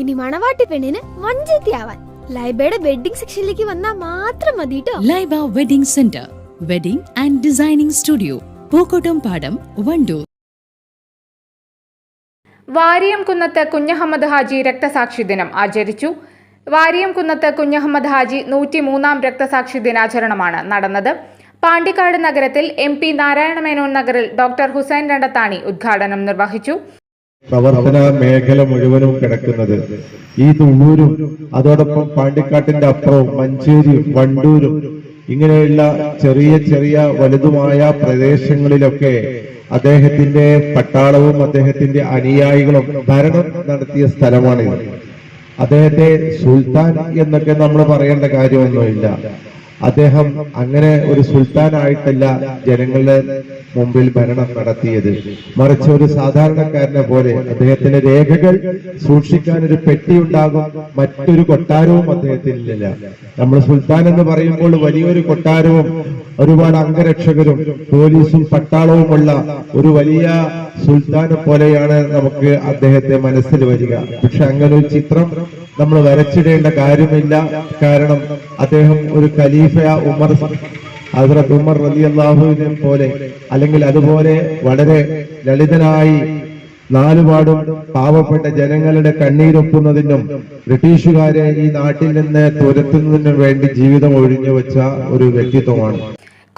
ഇനി മണവാട്ടി പെണ്ണിന് വഞ്ചത്തിയാവാൻ ലൈബയുടെ വെഡിങ് സെക്ഷനിലേക്ക് വന്നാൽ മാത്രം മതി ട്ടോ. Laiba wedding centre wedding and designing studio Pookkottumpadam Wandoor. Variyam Kunnath Kunjahammed Haji രക്തസാക്ഷി ദിനം ആചരിച്ചു. വാരിയം കുന്നത്ത് കുഞ്ഞഹമ്മദ് ഹാജി നൂറ്റിമൂന്നാം രക്തസാക്ഷി ദിനാചരണമാണ് നടന്നത്. പാണ്ടിക്കാട് നഗരത്തിൽ എം പി നാരായണ മേനോൻ നഗറിൽ ഡോക്ടർ ഹുസൈൻ രണ്ടത്താണി ഉദ്ഘാടനം നിർവഹിച്ചു. പ്രവർത്തന മേഖല മുഴുവനും കിടക്കുന്നത്. ഈ തുള്ളൂരും അതോടൊപ്പം പാണ്ടിക്കാട്ടിന്റെ അപ്പുറവും മഞ്ചേരിയും വണ്ടൂരും ഇങ്ങനെയുള്ള ചെറിയ ചെറിയ വലുതുമായ പ്രദേശങ്ങളിലൊക്കെ അദ്ദേഹത്തിന്റെ പട്ടാളവും അദ്ദേഹത്തിന്റെ അനുയായികളും ഭരണം നടത്തിയ സ്ഥലമാണിത്. അദ്ദേഹത്തെ സുൽത്താൻ എന്നൊക്കെ നമ്മൾ പറയേണ്ട കാര്യമൊന്നുമില്ല. അദ്ദേഹം അങ്ങനെ ഒരു സുൽത്താനായിട്ടല്ല ജനങ്ങളുടെ മുമ്പിൽ ഭരണം നടത്തിയത്. മറിച്ച് ഒരു സാധാരണക്കാരനെ പോലെ അദ്ദേഹത്തിന്റെ രേഖകൾ സൂക്ഷിക്കാൻ ഒരു പെട്ടി ഉണ്ടാകും മറ്റൊരു കൊട്ടാരവും അദ്ദേഹത്തിനില്ല. നമ്മൾ സുൽത്താൻ എന്ന് പറയുമ്പോൾ വലിയൊരു കൊട്ടാരവും ഒരുപാട് അംഗരക്ഷകരും പോലീസും പട്ടാളവുമുള്ള ഒരു വലിയ സുൽത്താനെ പോലെയാണ് നമുക്ക് അദ്ദേഹത്തെ മനസ്സിൽ വരിക. പക്ഷെ അങ്ങനെ ഒരു ചിത്രം നമ്മൾ വരച്ചിടേണ്ട കാര്യമില്ല. കാരണം അദ്ദേഹം ഒരു ഖലീഫ ഉമർ ഹസ്രത് ഉമർ റലി അള്ളാഹുവിനെ പോലെ അല്ലെങ്കിൽ അതുപോലെ വളരെ ലളിതനായി നാലുപാടും പാവപ്പെട്ട ജനങ്ങളുടെ കണ്ണീരൊപ്പുന്നതിനും ബ്രിട്ടീഷുകാരെ ഈ നാട്ടിൽ നിന്ന് തുരത്തുന്നതിനും വേണ്ടി ജീവിതം ഒഴിഞ്ഞു വെച്ച ഒരു വ്യക്തിത്വമാണ്.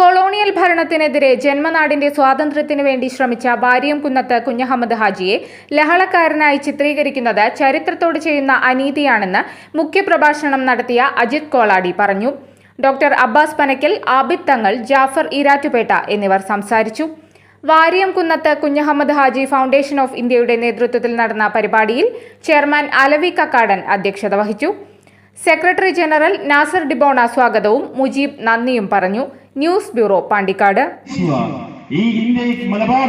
കൊളോണിയൽ ഭരണത്തിനെതിരെ ജന്മനാടിന്റെ സ്വാതന്ത്ര്യത്തിനു വേണ്ടി ശ്രമിച്ച ഭാര്യം കുന്നത്ത് കുഞ്ഞഹമ്മദ് ഹാജിയെ ലഹളക്കാരനായി ചിത്രീകരിക്കുന്നത് ചരിത്രത്തോട് ചെയ്യുന്ന അനീതിയാണെന്ന് മുഖ്യപ്രഭാഷണം നടത്തിയ അജിത് കോളാടി പറഞ്ഞു. ഡോക്ടർ അബ്ബാസ് പനക്കൽ ആബിദ് തങ്ങൾ ജാഫർ ഈരാറ്റുപേട്ട എന്നിവർ സംസാരിച്ചു. വാരിയം കുന്നത്ത് കുഞ്ഞഹമ്മദ് ഹാജി ഫൗണ്ടേഷൻ ഓഫ് ഇന്ത്യയുടെ നേതൃത്വത്തിൽ നടന്ന പരിപാടിയിൽ ചെയർമാൻ അലവി കക്കാടൻ അധ്യക്ഷത വഹിച്ചു. സെക്രട്ടറി ജനറൽ നാസർ ഡിബോണ സ്വാഗതവും മുജീബ് നന്ദിയും പറഞ്ഞു. News bureau Pandikkad. ഈ ഇന്ത്യയിൽ മലബാർ